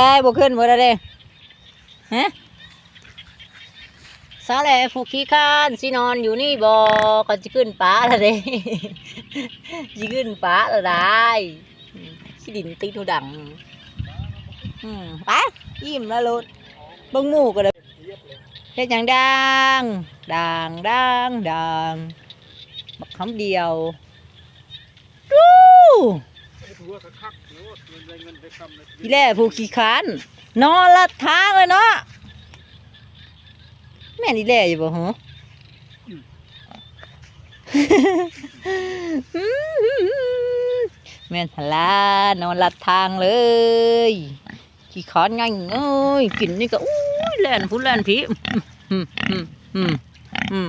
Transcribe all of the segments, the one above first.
ไอ้บ่ขึ้นบ่ได้เด้ฮะสาแหล่ผูกขี้คร้านสินอนอยู่นี่บ่ก็สิขึ้นป้าและเด้สิขึ้นป้าและได้อืมสิดินติดหูดังอืมไปยิ้มแล้วลุดบิ่งมูก็ได้เฮ็ดหยังดังดังดังดังบักคำเดียวดู อีแล่ผู้ขี้คร้านนอนลัดทางเลยเนาะแม่นอีแล่อยู่บ่ฮะแม่นหนลานอนลัดทางเลยขี้ขอนง่ายเอ้ยกินนี่ก็อู้ยแล่นผู้แล่นผีอืมอืมอืมอืม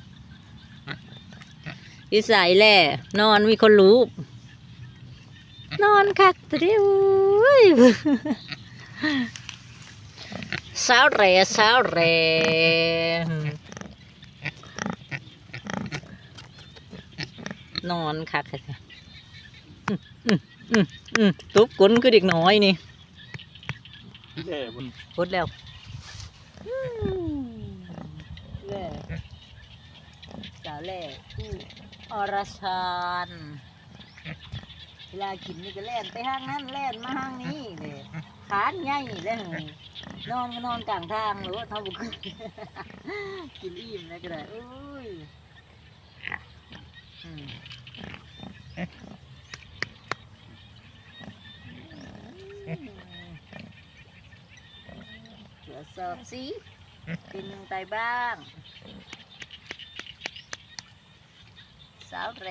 อิสาอีแหล่นอนมีคนรู้นอนคักตัวเดียวเว้ยสาวแหร่สาวแหร่นอนคักแท้ๆอืมอืมอืมตุ๊บกุนคือเด็กน้อยนี่แย่บนพุดแล้วแล่สาวแล่ผู้ อรชานเวลากินนี่ก็แล่นไปห้างนั้นแล่นมาห้างนี้เลยขานใหญ่เลยนอนก็นอนกลางทางหรือว่าทำบุกกินอิ่มเลยก็ได้อุ้ยอืมตรวจสอบสิเป็นยังไงบ้าง สาวเร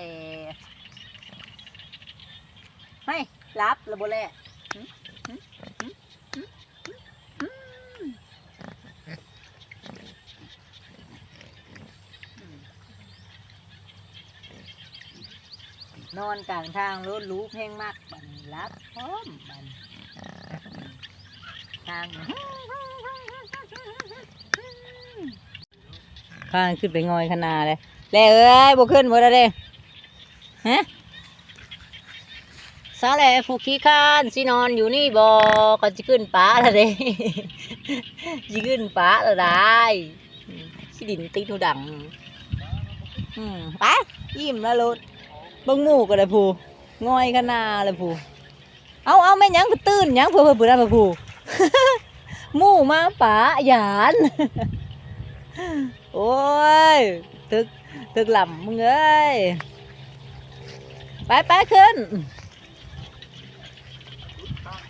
เฮ้รับระบบแลนอนกลางทางรถรู้เพลงมากบันรับพร้อมบันทางข้างขึ้นไปงอยขนาเลย แล้วเอ้ยบ่ขึ้นบ่ได้วเด้ฮะสาแล่ผูกขี้คานสินอนอยู่นี่บ่ก็สิขึ้นป้าและเด้สิขึ้นป้าและได้อืมสิดินติดหูดังอืมไปยิ้มแล้วลุดบิ่งหมู่ก็ได้ผู้งอยขนาเลยผู้เอาเอาแม่ยังตื่นยังเพิ่นเพิ่นเพิ่นนั่นผู้หมู่มาป๋าหยานโอ้ยตึก ตึกล่ำมึงเอ้ย ไปไปขึ้น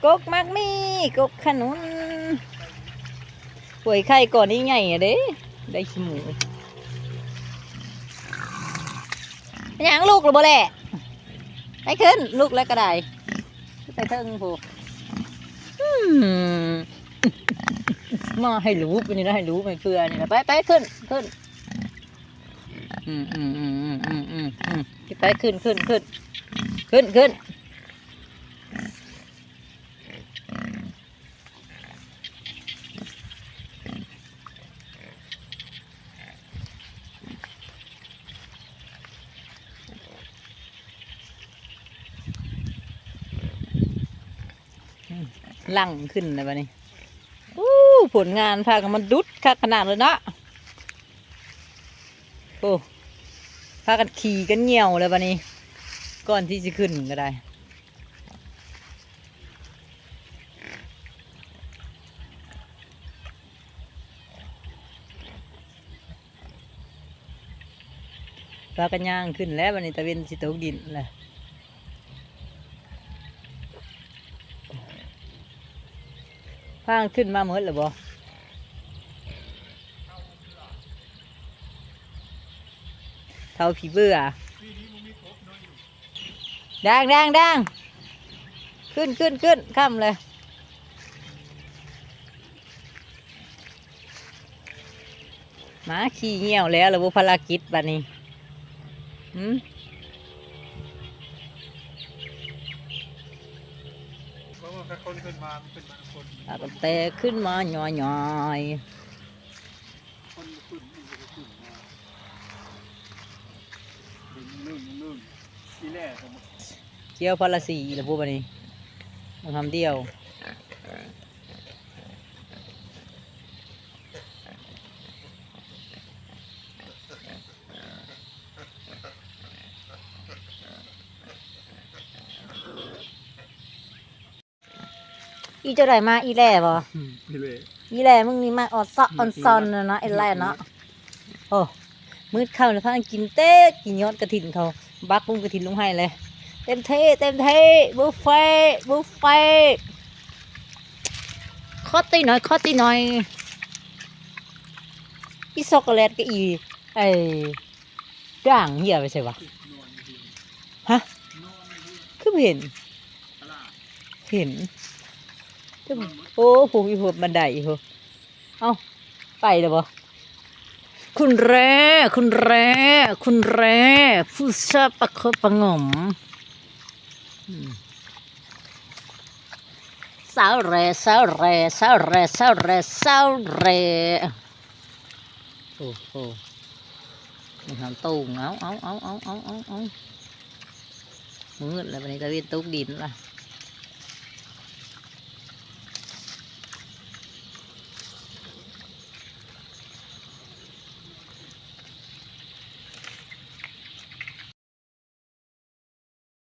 กกมักมีกกขนุนป่วยไข้ก่อนนี่ไงอะเด้ได้ขี้หมูยังลูกหรือบ่แหละไปขึ้น ลูกแล้วก็ได้ไปเทิงผูอืมาให้รู้ไปนี่นะให้รู้ไม่เพื่อนี่นะไปไปขึ้นขึ้น อืมอืมอืมอืมอืมอืมอืมไปขึ้นขึ้นขึ้นขึ้นขึ้นลั่งขึ้นเลยวันนี้อู้ผลงานพากันมันดุดคักขนาดเลยเนาะโอ้ากันขี่กันเหี่ยวเลยวันนี้ ก่อนที่จะขึ้นก็ได้พากันย่างขึ้นแล้ววันนี้ตะเวนสิตกดินแหละพากันขึ้นมาเมื่อหรือบ่าผีเบื่อแดงแดงแดงขึ้นขึ้นขึ้นข้ามเลยหมาขี้เงี้ยวแล้วหรือว่าภารกิจบ้านี้หืมคนขึ้นมเแต่ขึ้นมาหน่อยหน่อย ดึงนึ่งนึ่งทีแรกผมๆเกี่ยวพลสีหรือพวกบัดนี้มาทำเดียวอีเจ้าได้มาอีแล่บ่นี่เลยอีแล่มึงนี่มาออดซะออนซอนน่ะเนาะไอ้แล่เนาะโอ้ มืดเข้าแล้วพากันกินเต๊กกินยอดกระถินเขาบักปุ้งกระถินลงให้เลย เต็มเทเต็มเทบุฟเฟ่บุฟเฟ่ต์ขอตีหน่อยขอตีหน่อยอีช็อกโกแลตก็อีไอ้ด่างเหี้ยไปใช่ปะฮะคือเห็น เห็นโอ้ผูกอีหัวบันไดอีหัวเอ้าไปแล้วบ่ คุณแร่ คุณแร่ คุณแร่ ผู้ชาประคบประงม สาวแร่สาวแร่สาวแร่สาวแร่สาวแร่โอ้โหมันทำตู้เอาเอาเอาเอาเอาเอาเอามืดแล้ววันนี้ตะวินตุกดินล่ะ